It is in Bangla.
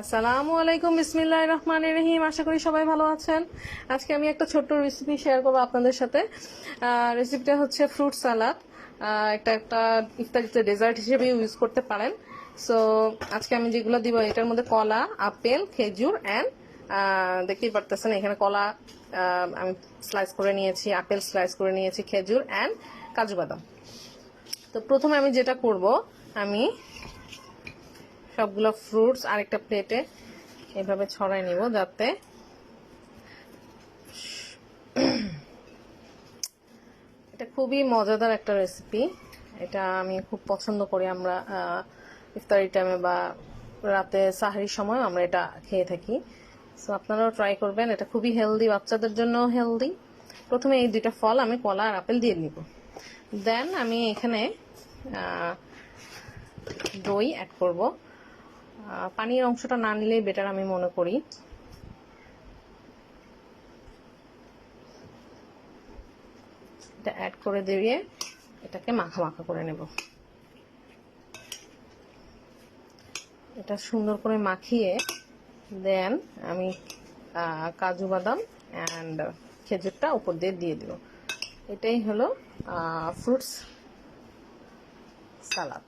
আসসালামু আলাইকুম বিসমিল্লাহ রহমান রহিম। আশা করি সবাই ভালো আছেন। আজকে আমি একটা ছোট্ট রেসিপি শেয়ার করব আপনাদের সাথে। রেসিপিটা হচ্ছে ফ্রুট সালাদ একটা একটা ইফতারিতে ডেজার্ট হিসেবে ইউজ করতে পারেন। সো আজকে আমি যেগুলো দিব, এটার মধ্যে কলা, আপেল, খেজুর অ্যান্ড দেখতেই পারতেছেন, এখানে কলা আমি স্লাইস করে নিয়েছি, আপেল স্লাইস করে নিয়েছি, খেজুর অ্যান্ড কাজু বাদাম। তো প্রথমে আমি যেটা করব, আমি সবগুলো ফ্রুটস আরেকটা প্লেটে এভাবে ছড়াই নিব যাতে এটা খুবই মজাদার একটা রেসিপি এটা আমি খুব পছন্দ করি আমরা ইফতারি টাইমে বা রাতে সাহারির সময় আমরা এটা খেয়ে থাকি। সো আপনারাও ট্রাই করবেন। এটা খুবই হেলদি বাচ্চাদের জন্য হেলদি প্রথমে এই দুইটা ফল আমি কলা আর আপেল দিয়ে নিব। দেন আমি এখানে দই অ্যাড করব। পানির অংশটা না নিলেই বেটার আমি মনে করি। এটা অ্যাড করে দিয়ে এটাকে মাখা মাখা করে নেব। এটা সুন্দর করে মাখিয়ে দেন আমি কাজু বাদাম অ্যান্ড খেজুরটা উপর দিয়ে দিয়ে দিব। এটাই হলো ফ্রুটস সালাদ